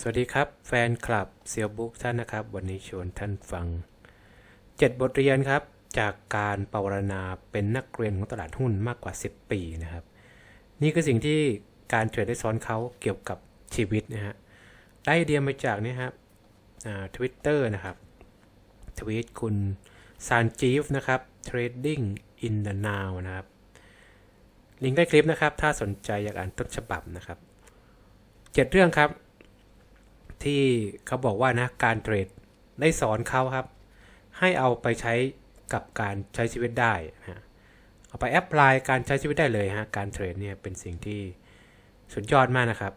สวัสดีครับแฟนคลับเซียวบุ๊กท่านนะครับ วันนี้ชวนท่านฟัง 7 บทเรียนครับ จากการปรารณาเป็นนักเรียนของตลาดหุ้นมากกว่า 10 ปีนะครับ นี่คือสิ่งที่การเทรดได้สอนเขาเกี่ยวกับชีวิตนะฮะได้ไอเดียมาจากนี่ครับทวิตเตอร์นะครับทวีตคุณซานจีฟนะครับ Trading in the Now นะครับ ลิงก์ใต้คลิปนะครับ ถ้าสนใจอยากอ่านต้นฉบับนะครับเจ็ดเรื่องครับ ที่เขาบอกว่านะการเทรดได้สอนเขาครับ ให้เอาไปใช้กับการใช้ชีวิตได้นะเอาไปแอพพลายการใช้ชีวิตได้เลยฮะการเทรดเนี่ยเป็นสิ่งที่สุดยอดมากนะครับ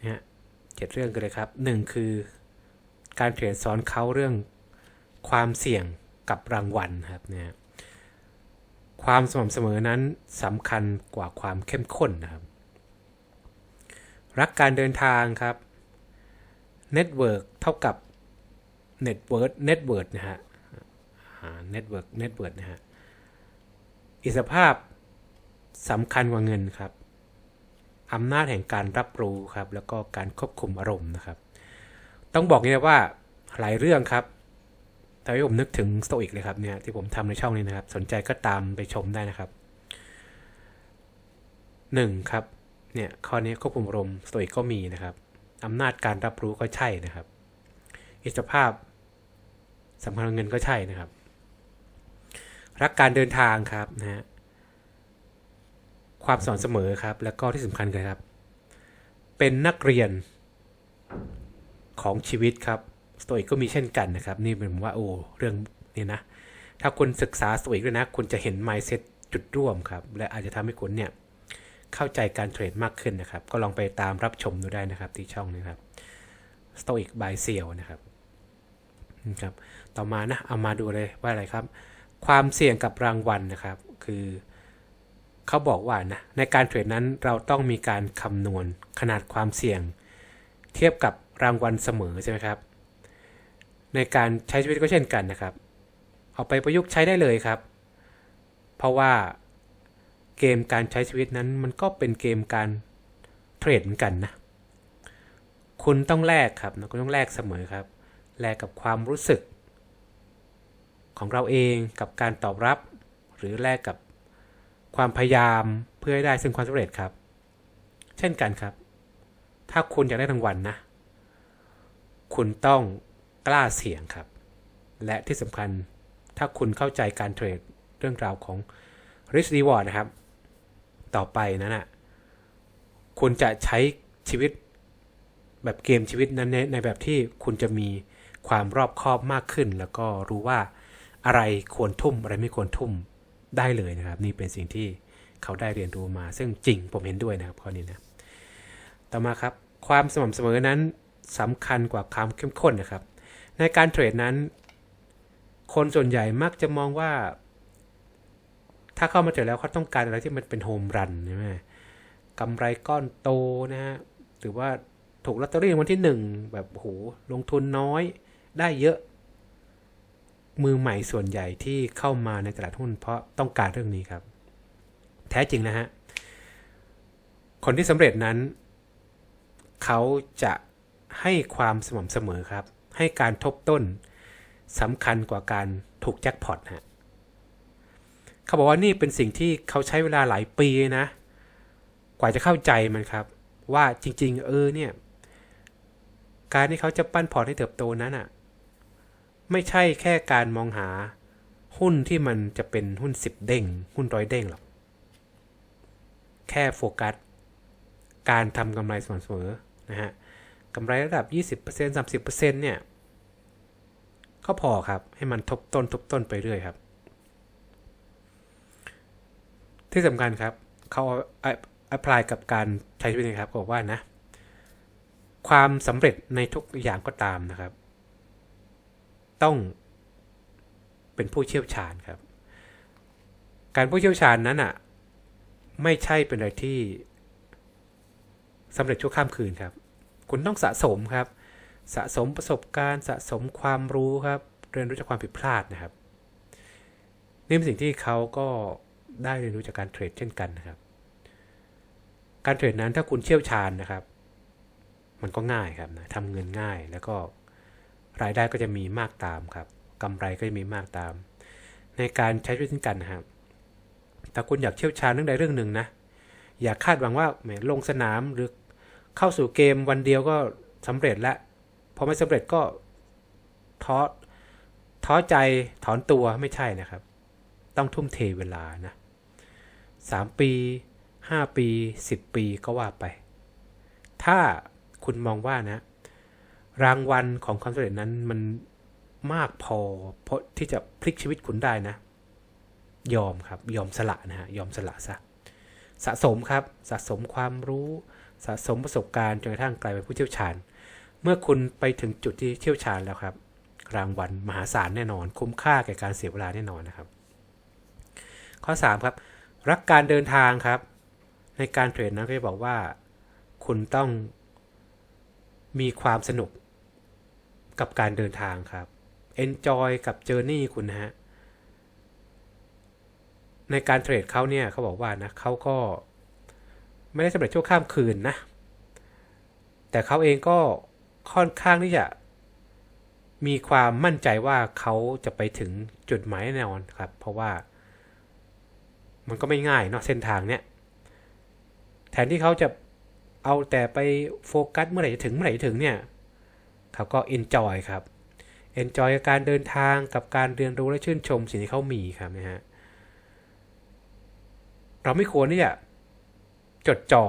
เนี่ยเจ็ดเรื่องกันเลยครับหนึ่งคือการเทรดสอนเขาเรื่องความเสี่ยงกับรางวัลครับเนี่ยความสม่ำเสมอนั้นสำคัญกว่าความเข้มข้นนะครับ รักการเดินทางครับ Network เท่ากับ Network Network นะฮะ Network Network นะฮะ อิสรภาพสำคัญกว่าเงินครับอำนาจแห่งการรับรู้ครับ แล้วก็การควบคุมอารมณ์นะครับ ต้องบอกเลยว่าหลายเรื่องครับทำให้ผมนึกถึงสโตอิกเลยครับเนี่ยที่ผมทำในช่องนี้นะครับ สนใจก็ตามไปชมได้นะครับหนึ่งครับเนี่ยข้อนี้ควบคุมอารมณ์สโตอิกก็มีนะครับ อำนาจการรับรู้ก็ใช่นะครับ อิสรภาพสำคัญเงินก็ใช่นะครับ รักการเดินทางครับนะฮะความสอนเสมอครับ แล้วก็ที่สำคัญคือครับ เป็นนักเรียนของชีวิตครับสโตอิกก็มีเช่นกันนะครับ นี่เป็นผมว่าโอ้เรื่องนี้นะ ถ้าคุณศึกษาสโตอิกด้วยนะ คุณจะเห็น mindset จุดร่วมครับ และอาจจะทำให้คุณเนี่ย เข้าใจการเทรดมากขึ้นนะครับ ก็ลองไปตามรับชมดูได้นะครับที่ช่องนี้ครับ Stoic by s e l นะครับนะครับ ต่อมานะ เอามาดูเลยว่าอะไรครับ ความเสี่ยงกับรางวัลนะครับ คือเขาบอกว่านะ ในการเทรดนั้นเราต้องมีการคำนวณขนาดความเสี่ยง เทียบกับรางวัลเสมอใช่ไหมครับ ในการใช้ชีวิตก็เช่นกันนะครับ เอาไปประยุกต์ใช้ได้เลยครับ เพราะว่า เกมการใช้ชีวิตนั้นมันก็เป็นเกมการเทรดเหมือนกันนะ คุณต้องแลกครับนะคุณต้องแลกเสมอครับ แลกกับความรู้สึก ของเราเองกับการตอบรับ หรือแลกกับความพยายามเพื่อให้ได้ซึ่งความสำเร็จครับ เช่นกันครับ ถ้าคุณอยากได้รางวัลนนะ คุณต้องกล้าเสี่ยงครับ และที่สำคัญถ้าคุณเข้าใจการเทรดเรื่องราวของ risk reward นะครับ ต่อไปนั้นนะคุณจะใช้ชีวิตแบบเกมชีวิตนั้นในแบบที่คุณจะมีความรอบคอบมากขึ้น แล้วก็รู้ว่าอะไรควรทุ่มอะไรไม่ควรทุ่มได้เลยนะครับ นี่เป็นสิ่งที่เขาได้เรียนรู้มา ซึ่งจริงผมเห็นด้วยนะครับข้อนี้นะต่อมาครับ ความสม่ำเสมอนั้นสำคัญกว่าความเข้มข้นนะครับ ในการเทรดนั้น คนส่วนใหญ่มักจะมองว่า ถ้าเข้ามาเทรดแล้วเขาต้องการอะไรที่มันเป็นโฮมรันใช่ไหมกำไรก้อนโตนะฮะหรือว่าถูกลอตเตอรี่วันที่หนึ่งแบบโหลงทุนน้อยได้เยอะ มือใหม่ส่วนใหญ่ที่เข้ามาในตลาดหุ้นเพราะต้องการเรื่องนี้ครับ แท้จริงนะฮะคนที่สำเร็จนั้น เขาจะให้ความสม่ำเสมอครับ ให้การทบต้นสำคัญกว่าการถูกแจ็คพอตฮะ เขาบอกว่านี่เป็นสิ่งที่เขาใช้เวลาหลายปีนะ กว่าจะเข้าใจมันครับ ว่าจริง ๆ เออเนี่ย การที่เขาจะปั้นพอร์ตให้เติบโตนั้นอะ ไม่ใช่แค่การมองหาหุ้นที่มันจะเป็นหุ้นสิบเด้ง หุ้นร้อยเด้งหรอก แค่โฟกัส การทำกำไรสม่ำเสมอนะฮะกำไรระดับ 20% 30%เนี่ย ก็พอครับ ให้มันทบต้นทบต้นไปเรื่อยครับ ที่สำคัญครับเขาอัพพลายกับการใช้ชีวิตนะครับบอกว่านะ ความสำเร็จในทุกอย่างก็ตามนะครับ ต้องเป็นผู้เชี่ยวชาญครับ การผู้เชี่ยวชาญนั้นอะ ไม่ใช่เป็นอะไรที่สำเร็จชั่วข้ามคืนครับ คุณต้องสะสมครับ สะสมประสบการณ์ สะสมความรู้ครับ เรียนรู้จากความผิดพลาดนะครับ นี่เป็นสิ่งที่เขาก็ ได้เรียนรู้จากการเทรดเช่นกันนะครับ การเทรดนั้นถ้าคุณเชี่ยวชาญนะครับ มันก็ง่ายครับนะทำเงินง่ายแล้วก็รายได้ก็จะมีมากตามครับกำไรก็จะมีมากตาม ในการใช้ชีวิตด้วยกันนะครับถ้าคุณอยากเชี่ยวชาญเรื่องใดเรื่องหนึ่งนะอย่าคาดหวังว่าแหมลงสนามหรือเข้าสู่เกมวันเดียวก็สำเร็จแล้วพอไม่สำเร็จก็ท้อท้อใจถอนตัวไม่ใช่นะครับ ต้องทุ่มเทเวลานะ สามปีห้าปีสิบปีก็ว่าไป ถ้าคุณมองว่านะ รางวัลของความสำเร็จนั้นมันมากพอเพราะที่จะพลิกชีวิตคุณได้นะ ยอมครับยอมสละนะฮะยอมสละซะสะสมครับสะสมความรู้สะสมประสบการณ์จนกระทั่งกลายเป็นผู้เชี่ยวชาญ เมื่อคุณไปถึงจุดที่เชี่ยวชาญแล้วครับ รางวัลมหาศาลแน่นอน คุ้มค่าแก่การเสียเวลาแน่นอนนะครับ ข้อ 3 ครับ รักการเดินทางครับ ในการเทรดนะก็จะบอกว่า คุณต้องมีความสนุกกับการเดินทางครับ enjoy กับ journey คุณฮะ ในการเทรดเขาเนี่ยเขาบอกว่านะเขาก็ไม่ได้สำเร็จชั่วข้ามคืนนะ แต่เขาเองก็ค่อนข้างที่จะมีความมั่นใจว่าเขาจะไปถึงจุดหมายแน่นอนครับ เพราะว่า มันก็ไม่ง่ายเนาะเส้นทางเนี่ยแทนที่เขาจะเอาแต่ไปโฟกัสเมื่อไหร่จะถึงเมื่อไหร่จะถึงเนี่ยเขาก็ enjoy ครับ enjoy กับการเดินทางกับการเรียนรู้และชื่นชมสิ่งที่เขามีครับนะฮะเราไม่ควรที่จะจดจ่อ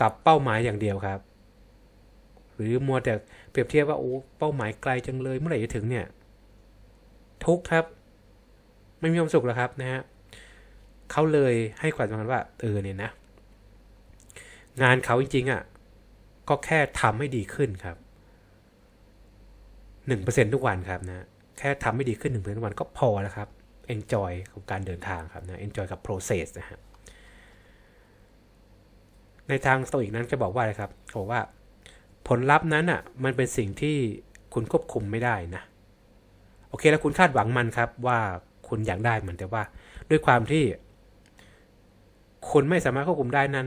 กับเป้าหมายอย่างเดียวครับ หรือมัวแต่เปรียบเทียบว่าโอ้เป้าหมายไกลจังเลยเมื่อไหร่จะถึงเนี่ย ทุกครับ ไม่มีความสุขแล้วครับนะฮะ เขาเลยให้ความสำคัญว่าเออเนี่ยนะ งานเขาจริงๆอะก็แค่ทำให้ดีขึ้นครับหนึ่งเปอร์เซ็นทุกวันครับนะแค่ทำให้ดีขึ้นหนึ่งเปอร์เซ็นทุกวันก็พอแล้วครับ enjoy กับการเดินทางครับนะ enjoy กับ process นะฮะในทางสโตอิกนั้นจะบอกว่าอะไรครับเขาบอกว่าผลลัพธ์นั้นอะมันเป็นสิ่งที่คุณควบคุมไม่ได้นะโอเคแล้วคุณคาดหวังมันครับว่าคุณอยากได้มันแต่ว่าด้วยความที่ คุณไม่สามารถควบคุมได้นั้น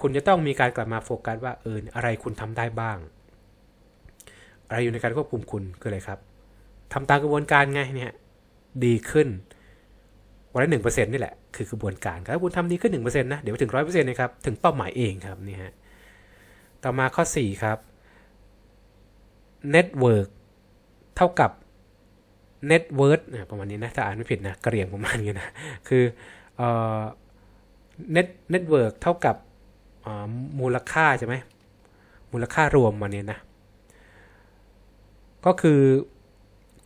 คุณจะต้องมีการกลับมาโฟกัสว่าเอออะไรคุณทำได้บ้าง อะไรอยู่ในการควบคุมคุณคืออะไรครับทำตามกระบวนการไงเนี่ยดีขึ้นวันละหนึ่งเปอร์เซ็นต์นี่แหละคือกระบวนการถ้าคุณทำดีขึ้นหนึ่งเปอร์เซ็นต์นะเดี๋ยวถึงร้อยเปอร์เซ็นต์นะครับถึงเป้าหมายเองครับนี่ฮะต่อมาข้อ4ครับ network เท่ากับ net worth นะประมาณนี้นะถ้าอ่านไม่ผิดนะกระเรียงประมาณนี้นะคือเอ่อ net network เท่ากับมูลค่าใช่ไหมมูลค่ารวมมันเนี่ยนะ ก็คือ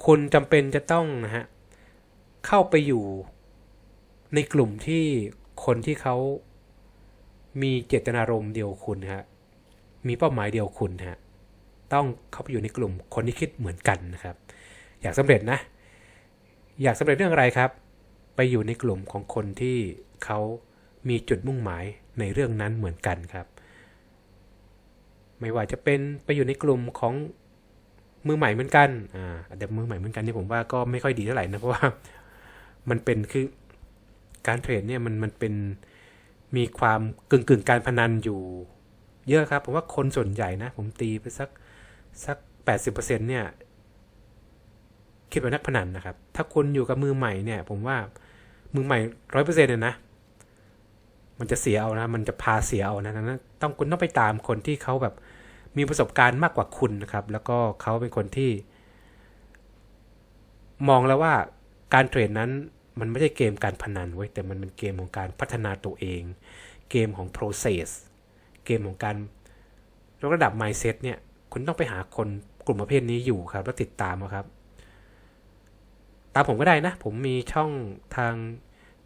คุณจำเป็นจะต้องนะฮะเข้าไปอยู่ในกลุ่มที่คนที่เขามีเจตนารมณ์เดียวคุณฮะมีเป้าหมายเดียวคุณฮะต้องเข้าไปอยู่ในกลุ่มคนที่คิดเหมือนกันนะครับ อยากสำเร็จนะ อยากสำเร็จเรื่องอะไรครับ ไปอยู่ในกลุ่มของคนที่เขามีจุดมุ่งหมายในเรื่องนั้นเหมือนกันครับ ไม่ว่าจะเป็นไปอยู่ในกลุ่มของมือใหม่เหมือนกัน อ่าแต่มือใหม่เหมือนกันนี่ผมว่าก็ไม่ค่อยดีเท่าไหร่นะเพราะว่ามันเป็นคือการเทรดเนี่ยมันมันเป็นมีความกึ่งกึ่งการพนันอยู่เยอะครับ ผมว่าคนส่วนใหญ่นะ ผมตีไปสักสักแปดสิบเปอร์เซ็นเนี่ย คิดว่านักพนันนะครับ ถ้าคุณอยู่กับมือใหม่เนี่ย ผมว่ามือใหม่ร้อยเปอร์เซ็นต์เนี่ยนะ มันจะเสียเอานะ มันจะพาเสียเอานะนั้นต้องคุณต้องไปตามคนที่เขาแบบมีประสบการณ์มากกว่าคุณนะครับ แล้วก็เขาเป็นคนที่ มองแล้วว่าการเทรดนั้นมันไม่ใช่เกมการพนันไว้แต่มันเป็นเกมของการพัฒนาตัวเอง เกมของ process เกมของการยกระดับ mindset เนี่ย คุณต้องไปหาคนกลุ่มประเภทนี้อยู่ครับ แล้วติดตามครับ ตามผมก็ได้นะ ผมมีช่องทาง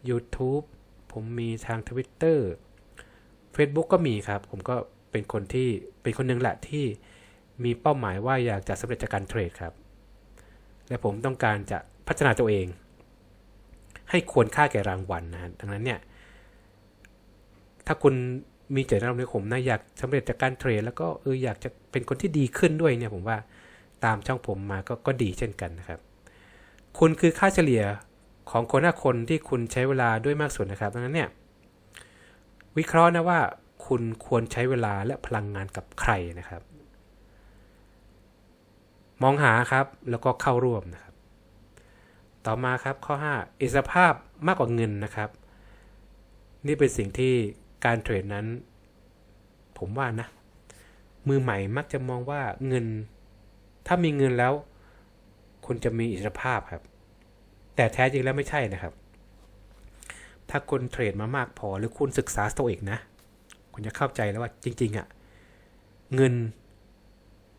YouTube ผมมีทาง Twitter Facebook ก็มีครับ ผมก็เป็นคนที่เป็นคนหนึ่งแหละที่มีเป้าหมายว่าอยากจะสำเร็จจากการเทรดครับ และผมต้องการจะพัฒนาตัวเอง ให้ควรค่าแก่รางวัลนะฮะดังนั้นเนี่ย ถ้าคุณมีเจตนารมณ์ในผมนะอยากสำเร็จจากการเทรดแล้วก็เอออยากจะเป็นคนที่ดีขึ้นด้วยเนี่ยผมว่าตามช่องผมมาก็ก็ดีเช่นกันนะครับ คุณคือค่าเฉลี่ยของคนห้าคนที่คุณใช้เวลาด้วยมากสุดนะครับดังนั้นเนี่ยวิเคราะห์นะว่าคุณควรใช้เวลาและพลังงานกับใครนะครับ มองหาครับแล้วก็เข้าร่วมนะครับ ต่อมาครับข้อ 5 อิสรภาพมากกว่าเงินนะครับ นี่เป็นสิ่งที่การเทรดนั้น ผมว่านะ มือใหม่มักจะมองว่าเงิน ถ้ามีเงินแล้ว คุณจะมีอิสรภาพครับ แต่แท้จริงแล้วไม่ใช่นะครับ ถ้าคุณเทรดมามากพอหรือคุณศึกษาสโตอิกนะ คุณจะเข้าใจแล้วว่าจริง ๆอะ่ะเงิน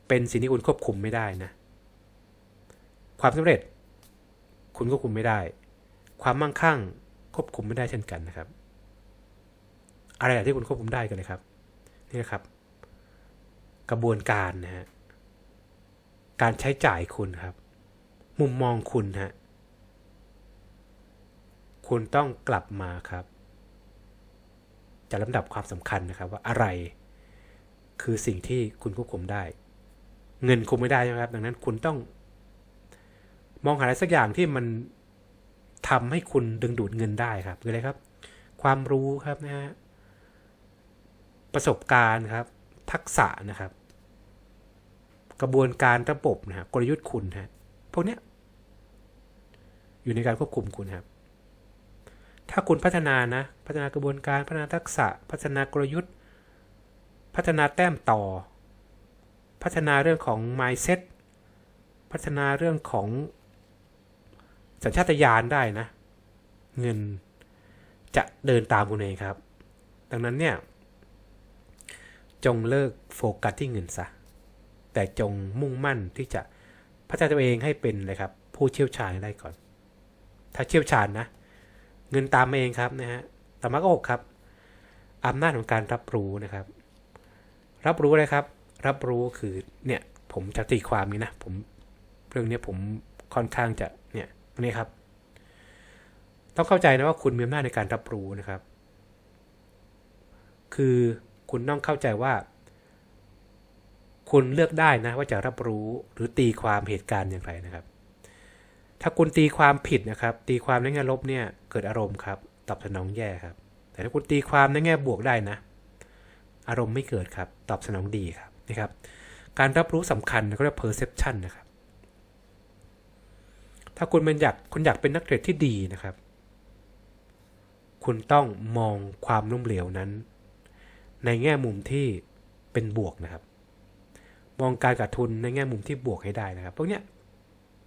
เป็นสิ่งที่คุณควบคุมไม่ได้นะ ความสำเร็จ คุณควบคุมไม่ได้ ความมั่งคั่งควบคุมไม่ได้เช่นกันนะครับ อะไรที่คุณควบคุมได้กันเลยครับ นี่นะครับ กระบวนการนะฮะการใช้จ่ายคุณครับ มุมมองคุณฮะ คุณต้องกลับมาครับจะลำดับความสำคัญนะครับว่าอะไร คือสิ่งที่คุณควบคุมได้ เงินคุมไม่ได้นะครับ ดังนั้นคุณต้อง มองหาอะไรสักอย่างที่มันทำให้คุณดึงดูดเงินได้ครับคืออะไรครับ ความรู้ครับนะฮะประสบการณ์ครับ ทักษะนะครับ กระบวนการระบบนะฮะกลยุทธ์คุณฮะพวกเนี้ย อยู่ในการควบคุมคุณครับ ถ้าคุณพัฒนานะ พัฒนากระบวนการ พัฒนาทักษะ พัฒนากลยุทธ์ พัฒนาแต้มต่อ พัฒนาเรื่องของ mindset พัฒนาเรื่องของสัญชาตญาณได้นะ เงินจะเดินตามคุณเองครับ ดังนั้นเนี่ย จงเลิกโฟกัสที่เงินซะ แต่จงมุ่งมั่นที่จะพัฒนาตัวเองให้เป็นเลยครับ ผู้เชี่ยวชาญได้ก่อน ถ้าเชี่ยวชาญนะ เงินตามมาเองครับนะฮะต่อมาก็หกครับอำนาจของการรับรู้นะครับ รับรู้อะไรครับ รับรู้คือเนี่ยผมจะตีความนี้นะผมเรื่องนี้ผมค่อนข้างจะเนี่ยนี่ครับ ต้องเข้าใจนะว่าคุณมีอำนาจในการรับรู้นะครับ คือคุณต้องเข้าใจว่า คุณเลือกได้นะว่าจะรับรู้หรือตีความเหตุการณ์อย่างไรนะครับ ถ้าคุณตีความผิดนะครับ ตีความในแง่ลบเนี่ยเกิดอารมณ์ครับตอบสนองแย่ครับ แต่ถ้าคุณตีความในแง่บวกได้นะ อารมณ์ไม่เกิดครับ ตอบสนองดีครับนะครับ การรับรู้สำคัญก็เรียก perception นะครับ ถ้าคุณเป็นอยากคุณอยากเป็นนักเทรดที่ดีนะครับ คุณต้องมองความล้มเหลวนั้น ในแง่มุมที่เป็นบวกนะครับ มองการขาดทุนในแง่มุมที่บวกให้ได้นะครับพวกเนี้ย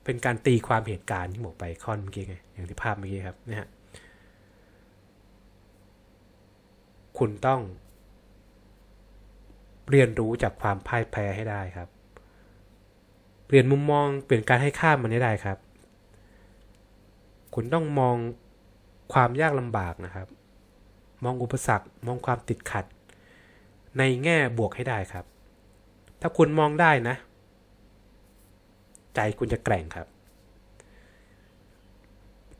เป็นการตีความเหตุการณ์ที่บอกไปค่อนเมื่อกี้ไงอย่างที่ภาพเมื่อกี้ครับนะฮะคุณต้องเรียนรู้จากความพ่ายแพ้ให้ได้ครับ เปลี่ยนมุมมองเปลี่ยนการให้ค่ามันให้ได้ครับ คุณต้องมองความยากลำบากนะครับ มองอุปสรรคมองความติดขัด ในแง่บวกให้ได้ครับ ถ้าคุณมองได้นะ ใจคุณจะแกร่งครับ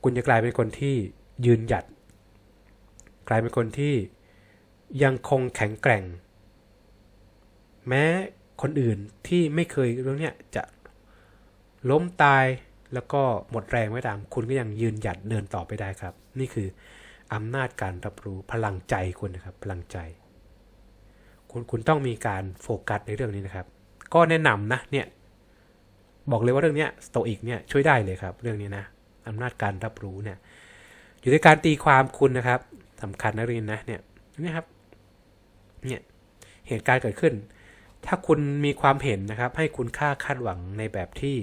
คุณจะกลายเป็นคนที่ยืนหยัด กลายเป็นคนที่ยังคงแข็งแกร่ง แม้คนอื่นที่ไม่เคยเรื่องเนี้ยจะล้มตายแล้วก็หมดแรงไว้ตาม คุณก็ยังยืนหยัดเดินต่อไปได้ครับ นี่คืออำนาจการรับรู้พลังใจคุณนะครับ พลังใจ คุณคุณต้องมีการโฟกัสในเรื่องนี้นะครับ ก็แนะนำนะเนี่ย บอกเลยว่าเรื่องนี้สโตอิกเนี่ยช่วยได้เลยครับ เรื่องนี้นะอำนาจการรับรู้เนี่ย อยู่ในการตีความคุณนะครับสำคัญนะเรื่นนะเนี่ยนี่ครับเนี่ยเหตุการณ์เกิดขึ้น ถ้าคุณมีความเห็นนะครับ ให้คุณค่าคาดหวังในแบบที่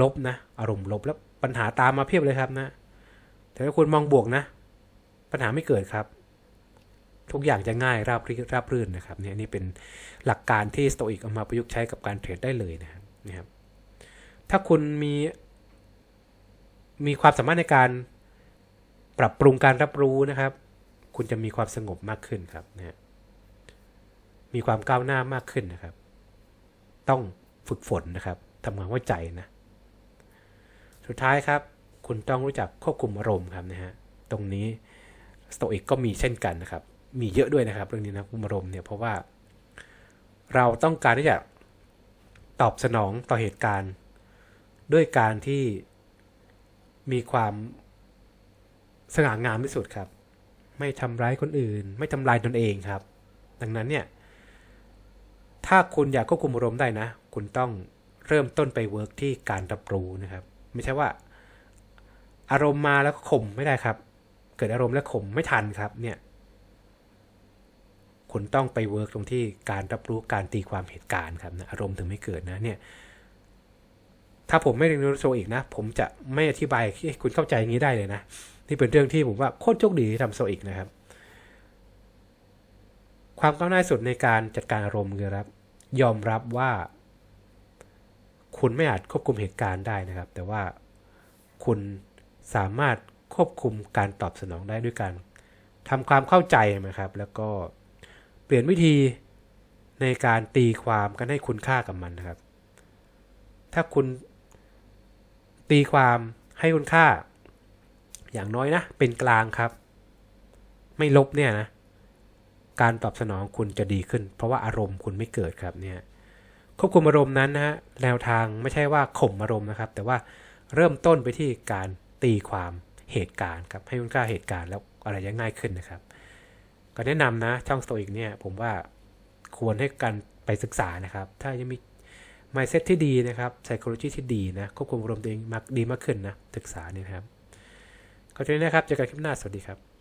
ลบนะอารมณ์ลบแล้วปัญหาตามมาเพียบเลยครับนะ แต่ถ้าคุณมองบวกนะ ปัญหาไม่เกิดครับ ทุกอย่างจะง่ายราบราบรื่นนะครับเนี่ยนี่เป็นหลักการที่สโตอิกเอามาประยุกต์ใช้กับการเทรดได้เลยนะครับนะครับ ถ้าคุณมีมีความสามารถในการปรับปรุงการรับรู้นะครับ คุณจะมีความสงบมากขึ้นครับนะมีความก้าวหน้ามากขึ้นนะครับ ต้องฝึกฝนนะครับทำงานว่าใจนะ สุดท้ายครับ คุณต้องรู้จักควบคุมอารมณ์ครับนะฮะ ตรงนี้สโตอิกก็มีเช่นกันนะครับ มีเยอะด้วยนะครับ เรื่องนี้นะควบคุมอารมณ์เนี่ยเพราะว่า เราต้องการที่จะตอบสนองต่อเหตุการณ์ ด้วยการที่มีความสง่างามที่สุดครับ ไม่ทำร้ายคนอื่น ไม่ทำลายตนเองครับ ดังนั้นเนี่ย ถ้าคุณอยากควบคุมอารมณ์ได้นะ คุณต้องเริ่มต้นไปเวิร์กที่การรับรู้นะครับ ไม่ใช่ว่า อารมณ์มาแล้วก็ข่มไม่ได้ครับ เกิดอารมณ์แล้วข่มไม่ทันครับ เนี่ย คุณต้องไปเวิร์กตรงที่การรับรู้การตีความเหตุการณ์ครับนะอารมณ์ถึงไม่เกิดนะเนี่ย ถ้าผมไม่เรียนรู้โซอีกนะ ผมจะไม่อธิบายให้คุณเข้าใจอย่างนี้ได้เลยนะ นี่เป็นเรื่องที่ผมว่าโคตรโชคดีที่ทำโซอีกนะครับ ความก้าวหน้าสุดในการจัดการอารมณ์คือครับ ยอมรับว่า คุณไม่อาจควบคุมเหตุการณ์ได้นะครับ แต่ว่าคุณสามารถควบคุมการตอบสนองได้ด้วยการทำความเข้าใจนะครับ แล้วก็เปลี่ยนวิธีในการตีความกันให้คุณค่ากับมันนะครับ ถ้าคุณ ตีความให้คุณค่า อย่างน้อยนะ เป็นกลางครับ ไม่ลบเนี่ยนะ การตอบสนองคุณจะดีขึ้น เพราะว่าอารมณ์คุณไม่เกิดครับเนี่ยควบคุมอารมณ์นั้นนะฮะแนวทางไม่ใช่ว่าข่มอารมณ์นะครับ แต่ว่าเริ่มต้นไปที่การตีความเหตุการณ์ครับให้คุณค่าเหตุการณ์แล้วอะไรจะง่ายขึ้นนะครับ ก็แนะนำนะช่องสโตอิกเนี่ย ผมว่าควรให้การไปศึกษานะครับ ถ้ายังมี mindset ที่ดีนะครับ psychology ที่ดีนะควบคุมอารมณ์ตัวเองมากดีมากขึ้นนะศึกษาเนี่ยนะครับก็จะนี้นะครับเจอกันคลิปหน้าสวัสดีครับ